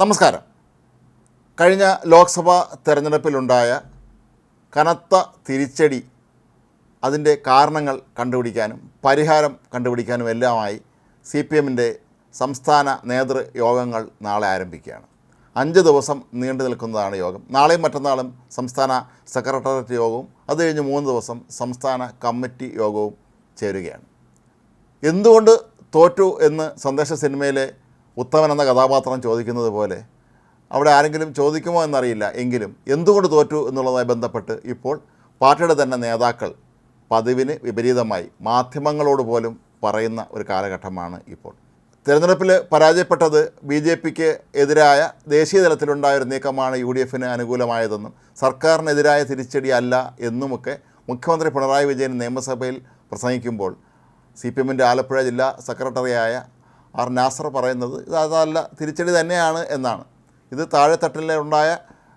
നമസ്കാരം. കഴിഞ്ഞ ലോക്സഭാ തെരഞ്ഞെടുപ്പിലുണ്ടായ കനത്ത തിരിച്ചടി അതിന്റെ കാരണങ്ങൾ കണ്ടുപിടിക്കാനും പരിഹാരം കണ്ടുപിടിക്കാനും എല്ലാമായി സി പി എമ്മിന്റെ സംസ്ഥാന നേതൃയോഗങ്ങൾ നാളെ ആരംഭിക്കുകയാണ്. അഞ്ച് ദിവസം നീണ്ടു നിൽക്കുന്നതാണ് യോഗം. നാളെയും മറ്റന്നാളും സംസ്ഥാന സെക്രട്ടേറിയറ്റ് യോഗവും അത് കഴിഞ്ഞ് മൂന്ന് ദിവസം സംസ്ഥാന കമ്മിറ്റി യോഗവും ചേരുകയാണ്. എന്തുകൊണ്ട് തോറ്റു എന്ന് സന്ദേശ സിനിമയിലെ ഉത്തമൻ എന്ന കഥാപാത്രം ചോദിക്കുന്നത് പോലെ അവിടെ ആരെങ്കിലും ചോദിക്കുമോ എന്നറിയില്ല. എങ്കിലും എന്തുകൊണ്ട് തോറ്റു എന്നുള്ളതുമായി ബന്ധപ്പെട്ട് ഇപ്പോൾ പാർട്ടിയുടെ തന്നെ നേതാക്കൾ പതിവിന് വിപരീതമായി മാധ്യമങ്ങളോട് പോലും പറയുന്ന ഒരു കാലഘട്ടമാണ് ഇപ്പോൾ. തിരഞ്ഞെടുപ്പിൽ പരാജയപ്പെട്ടത് ബി ജെ പിക്ക് എതിരായ ദേശീയ തലത്തിലുണ്ടായ ഒരു നീക്കമാണ് യു ഡി എഫിന് അനുകൂലമായതെന്നും സർക്കാരിനെതിരായ തിരിച്ചടി അല്ല എന്നുമൊക്കെ മുഖ്യമന്ത്രി പിണറായി വിജയൻ നിയമസഭയിൽ പ്രസംഗിക്കുമ്പോൾ സി പി എമ്മിന്റെ ആലപ്പുഴ ജില്ലാ സെക്രട്ടറിയായ ആർ നാസർ പറയുന്നത് ഇത് അതല്ല തിരിച്ചടി തന്നെയാണ് എന്നാണ്. ഇത് താഴെത്തട്ടിലെ ഉണ്ടായ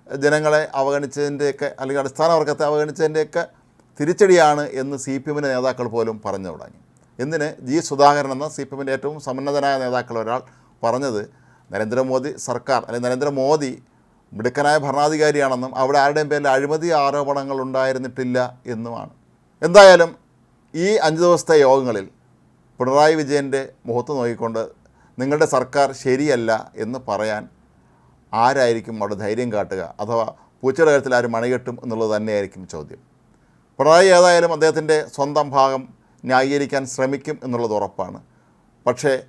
ജനങ്ങളെ അവഗണിച്ചതിന്റെയൊക്കെ അല്ലെങ്കിൽ അടിസ്ഥാന വർഗത്തെ അവഗണിച്ചതിന്റെയൊക്കെ തിരിച്ചടിയാണ് എന്ന് സി പി എമ്മിന്റെ നേതാക്കൾ പോലും പറഞ്ഞു തുടങ്ങി. എന്തിന്? ജി സുധാകരൻ എന്ന സി പി എമ്മിന്റെ ഏറ്റവും സമ്മന്നതനായ നേതാക്കൾ ഒരാൾ പറഞ്ഞത് നരേന്ദ്രമോദി സർക്കാർ അല്ലെങ്കിൽ നരേന്ദ്രമോദി മിടുക്കനായ ഭരണാധികാരിയാണെന്നും അവിടെ ആരുടെയും പേരിൽ അഴിമതി ആരോപണങ്ങൾ ഉണ്ടായിരുന്നിട്ടില്ല എന്നുമാണ്. എന്തായാലും ഈ അഞ്ച് ദിവസത്തെ യോഗങ്ങളിൽ പിണറായി വിജയന്റെ മുഖത്ത് നോക്കിക്കൊണ്ട് നിങ്ങളുടെ സർക്കാർ ശരിയല്ല എന്ന് പറയാൻ ആരായിരിക്കും അവിടെ ധൈര്യം കാട്ടുക? അഥവാ പൂച്ചയുടെ കാര്യത്തിൽ ആരും മണികെട്ടും എന്നുള്ളത് തന്നെയായിരിക്കും ചോദ്യം. പിണറായി ഏതായാലും അദ്ദേഹത്തിന്റെ സ്വന്തം ഭാഗം ന്യായീകരിക്കാൻ ശ്രമിക്കും എന്നുള്ളത് ഉറപ്പാണ്. പക്ഷേ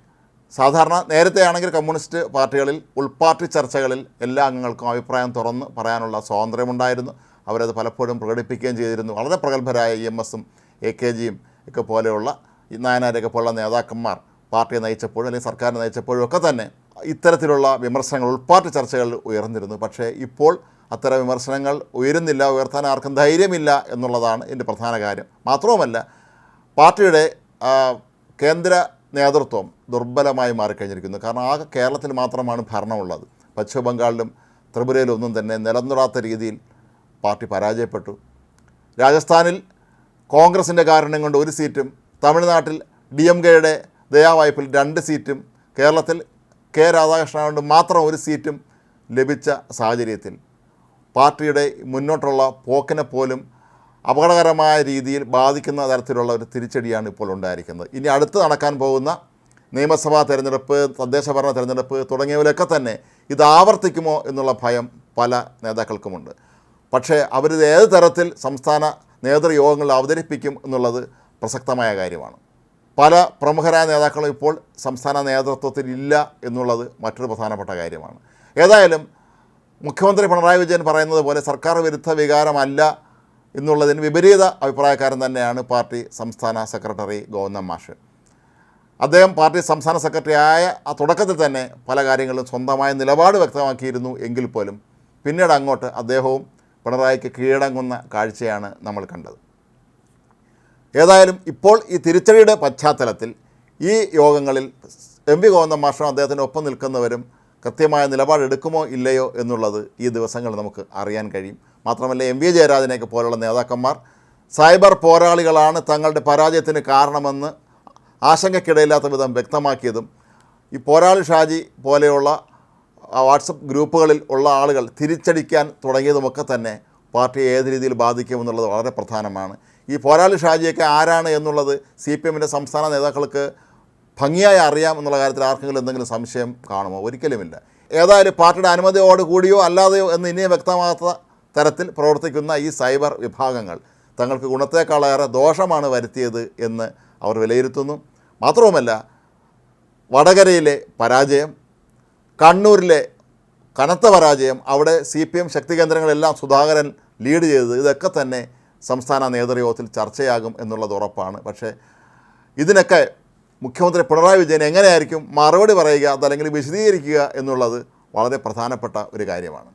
സാധാരണ നേരത്തെ ആണെങ്കിൽ കമ്മ്യൂണിസ്റ്റ് പാർട്ടികളിൽ ഉൾപാർട്ടി ചർച്ചകളിൽ എല്ലാ അംഗങ്ങൾക്കും അഭിപ്രായം തുറന്ന് പറയാനുള്ള സ്വാതന്ത്ര്യമുണ്ടായിരുന്നു. അവരത് പലപ്പോഴും പ്രകടിപ്പിക്കുകയും ചെയ്തിരുന്നു. വളരെ പ്രഗത്ഭരായ ഇ എം എസും എ കെ ജിയും ഒക്കെ പോലെയുള്ള നായനാരൊക്കെ പോലുള്ള നേതാക്കന്മാർ പാർട്ടിയെ നയിച്ചപ്പോഴും അല്ലെങ്കിൽ സർക്കാരിനെ നയിച്ചപ്പോഴും ഒക്കെ തന്നെ ഇത്തരത്തിലുള്ള വിമർശനങ്ങൾ ഉൾപാർട്ടി ചർച്ചകൾ ഉയർന്നിരുന്നു. പക്ഷേ ഇപ്പോൾ അത്തരം വിമർശനങ്ങൾ ഉയരുന്നില്ല ഉയർത്താൻ ആർക്കും ധൈര്യമില്ല എന്നുള്ളതാണ് ഇതിന്റെ പ്രധാന കാര്യം. മാത്രവുമല്ല പാർട്ടിയുടെ കേന്ദ്ര നേതൃത്വം ദുർബലമായി മാറിക്കഴിഞ്ഞിരിക്കുന്നു. കാരണം ആകെ കേരളത്തിൽ മാത്രമാണ് ഭരണമുള്ളത്. പശ്ചിമ ബംഗാളിലും ത്രിപുരയിലും ഒന്നും തന്നെ നിലനിടാത്ത രീതിയിൽ പാർട്ടി പരാജയപ്പെട്ടു. രാജസ്ഥാനിൽ കോൺഗ്രസിന്റെ കാരണം കൊണ്ട് ഒരു സീറ്റും തമിഴ്നാട്ടിൽ ഡി എം കെയുടെ ദയാവായ്പിൽ രണ്ട് സീറ്റും കേരളത്തിൽ കെ രാധാകൃഷ്ണൻ കൊണ്ട് മാത്രം ഒരു സീറ്റും ലഭിച്ച സാഹചര്യത്തിൽ പാർട്ടിയുടെ മുന്നോട്ടുള്ള പോക്കിനെ പോലും അപകടകരമായ രീതിയിൽ ബാധിക്കുന്ന തരത്തിലുള്ള ഒരു തിരിച്ചടിയാണ് ഇപ്പോൾ ഉണ്ടായിരിക്കുന്നത്. ഇനി അടുത്ത് നടക്കാൻ പോകുന്ന നിയമസഭാ തെരഞ്ഞെടുപ്പ് തദ്ദേശ ഭരണ തെരഞ്ഞെടുപ്പ് തുടങ്ങിയവരൊക്കെ തന്നെ ഇത് ആവർത്തിക്കുമോ എന്നുള്ള ഭയം പല നേതാക്കൾക്കുമുണ്ട്. പക്ഷേ അവരിത് ഏത് തരത്തിൽ സംസ്ഥാന നേതൃയോഗങ്ങളിൽ അവതരിപ്പിക്കും എന്നുള്ളത് പ്രസക്തമായ കാര്യമാണ്. പല പ്രമുഖരായ നേതാക്കളും ഇപ്പോൾ സംസ്ഥാന നേതൃത്വത്തിൽ ഇല്ല എന്നുള്ളത് മറ്റൊരു പ്രധാനപ്പെട്ട കാര്യമാണ്. ഏതായാലും മുഖ്യമന്ത്രി പിണറായി വിജയൻ പറയുന്നത് പോലെ സർക്കാർ വിരുദ്ധ വികാരമല്ല എന്നുള്ളതിന് വിപരീത അഭിപ്രായക്കാരൻ തന്നെയാണ് പാർട്ടി സംസ്ഥാന സെക്രട്ടറി ഗോവിന്ദൻ മാഷ്. അദ്ദേഹം പാർട്ടി സംസ്ഥാന സെക്രട്ടറി ആയ ആ തുടക്കത്തിൽ തന്നെ പല കാര്യങ്ങളും സ്വന്തമായ നിലപാട് വ്യക്തമാക്കിയിരുന്നു എങ്കിൽ പോലും പിന്നീട് അങ്ങോട്ട് അദ്ദേഹവും പിണറായിക്ക് കീഴടങ്ങുന്ന കാഴ്ചയാണ് നമ്മൾ കണ്ടത്. ഏതായാലും ഇപ്പോൾ ഈ തിരിച്ചടിയുടെ പശ്ചാത്തലത്തിൽ ഈ യോഗങ്ങളിൽ എം വി ഗോവിന്ദൻ മാഷും അദ്ദേഹത്തിന്റെ ഒപ്പം നിൽക്കുന്നവരും കൃത്യമായ നിലപാടെടുക്കുമോ ഇല്ലയോ എന്നുള്ളത് ഈ ദിവസങ്ങൾ നമുക്ക് അറിയാൻ കഴിയും. മാത്രമല്ല എം വി ജയരാജനെയൊക്കെ പോലുള്ള നേതാക്കന്മാർ സൈബർ പോരാളികളാണ് തങ്ങളുടെ പരാജയത്തിന് കാരണമെന്ന് ആശങ്കക്കിടയില്ലാത്ത വിധം വ്യക്തമാക്കിയതും ഈ പോരാളി ഷാജി പോലെയുള്ള വാട്സപ്പ് ഗ്രൂപ്പുകളിൽ ഉള്ള ആളുകൾ തിരിച്ചടിക്കാൻ തുടങ്ങിയതുമൊക്കെ തന്നെ പാർട്ടിയെ ഏത് രീതിയിൽ ബാധിക്കുമെന്നുള്ളത് വളരെ പ്രധാനമാണ്. ഈ പോരാളി ഷാജിയൊക്കെ ആരാണ് എന്നുള്ളത് സി പി എമ്മിന്റെ സംസ്ഥാന നേതാക്കൾക്ക് ഭംഗിയായി അറിയാം എന്നുള്ള കാര്യത്തിൽ ആർക്കെങ്കിലും എന്തെങ്കിലും സംശയം കാണുമോ? ഒരിക്കലുമില്ല. ഏതായാലും പാർട്ടിയുടെ അനുമതിയോട് കൂടിയോ അല്ലാതെയോ എന്ന് ഇനിയും വ്യക്തമാകാത്ത തരത്തിൽ പ്രവർത്തിക്കുന്ന ഈ സൈബർ വിഭാഗങ്ങൾ തങ്ങൾക്ക് ഗുണത്തേക്കാളേറെ ദോഷമാണ് വരുത്തിയത് എന്ന് അവർ വിലയിരുത്തുന്നു. മാത്രവുമല്ല വടകരയിലെ പരാജയം കണ്ണൂരിലെ കനത്ത പരാജയം അവിടെ സി പി എം ശക്തി കേന്ദ്രങ്ങളെല്ലാം സുധാകരൻ ലീഡ് ചെയ്തത് ഇതൊക്കെ തന്നെ സംസ്ഥാന നേതൃയോഗത്തിൽ ചർച്ചയാകും എന്നുള്ളത് ഉറപ്പാണ്. പക്ഷേ ഇതിനൊക്കെ മുഖ്യമന്ത്രി പിണറായി വിജയൻ എങ്ങനെയായിരിക്കും മറുപടി പറയുക അതല്ലെങ്കിൽ വിശദീകരിക്കുക എന്നുള്ളത് വളരെ പ്രധാനപ്പെട്ട ഒരു കാര്യമാണ്.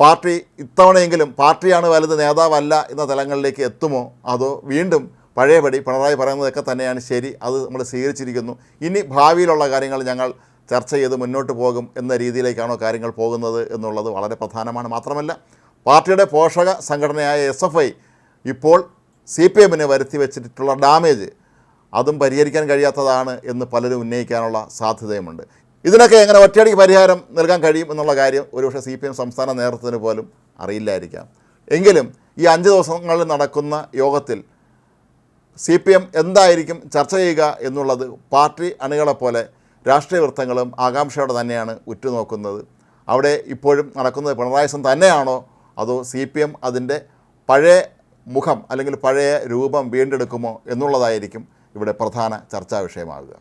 പാർട്ടി ഇത്തവണയെങ്കിലും പാർട്ടിയാണ് വലുത് നേതാവല്ല എന്ന തലങ്ങളിലേക്ക് എത്തുമോ? അതോ വീണ്ടും പഴയപടി പിണറായി പറയുന്നതൊക്കെ തന്നെയാണ് ശരി അത് നമ്മൾ സ്വീകരിച്ചിരിക്കുന്നു. ഇനി ഭാവിയിലുള്ള കാര്യങ്ങൾ ഞങ്ങൾ ചർച്ച ചെയ്ത് മുന്നോട്ട് പോകും എന്ന രീതിയിലേക്കാണോ കാര്യങ്ങൾ പോകുന്നത് എന്നുള്ളത് വളരെ പ്രധാനമാണ്. മാത്രമല്ല പാർട്ടിയുടെ പോഷക സംഘടനയായ എസ് എഫ് ഐ ഇപ്പോൾ സി പി എമ്മിന് വരുത്തി വെച്ചിട്ടുള്ള ഡാമേജ് അതും പരിഹരിക്കാൻ കഴിയാത്തതാണ് എന്ന് പലരും ഉന്നയിക്കാനുള്ള സാധ്യതയുമുണ്ട്. ഇതിനൊക്കെ എങ്ങനെ ഒറ്റയടിക്ക് പരിഹാരം നൽകാൻ കഴിയും എന്നുള്ള കാര്യം ഒരുപക്ഷെ സി പി എം സംസ്ഥാന നേതൃത്വത്തിന് പോലും അറിയില്ലായിരിക്കാം. എങ്കിലും ഈ അഞ്ച് ദിവസങ്ങളിൽ നടക്കുന്ന യോഗത്തിൽ സി പി എം എന്തായിരിക്കും ചർച്ച ചെയ്യുക എന്നുള്ളത് പാർട്ടി അണികളെപ്പോലെ രാഷ്ട്രീയ വൃത്തങ്ങളും ആകാംക്ഷയോടെ തന്നെയാണ് ഉറ്റുനോക്കുന്നത്. അവിടെ ഇപ്പോഴും നടക്കുന്നത് പിണറായി തന്നെയാണോ അതോ സി പി എം അതിന്റെ പഴയ മുഖം അല്ലെങ്കിൽ പഴയ രൂപം വീണ്ടെടുക്കുമോ എന്നുള്ളതായിരിക്കും ഇവിടെ പ്രധാന ചർച്ചാ വിഷയമാകുക.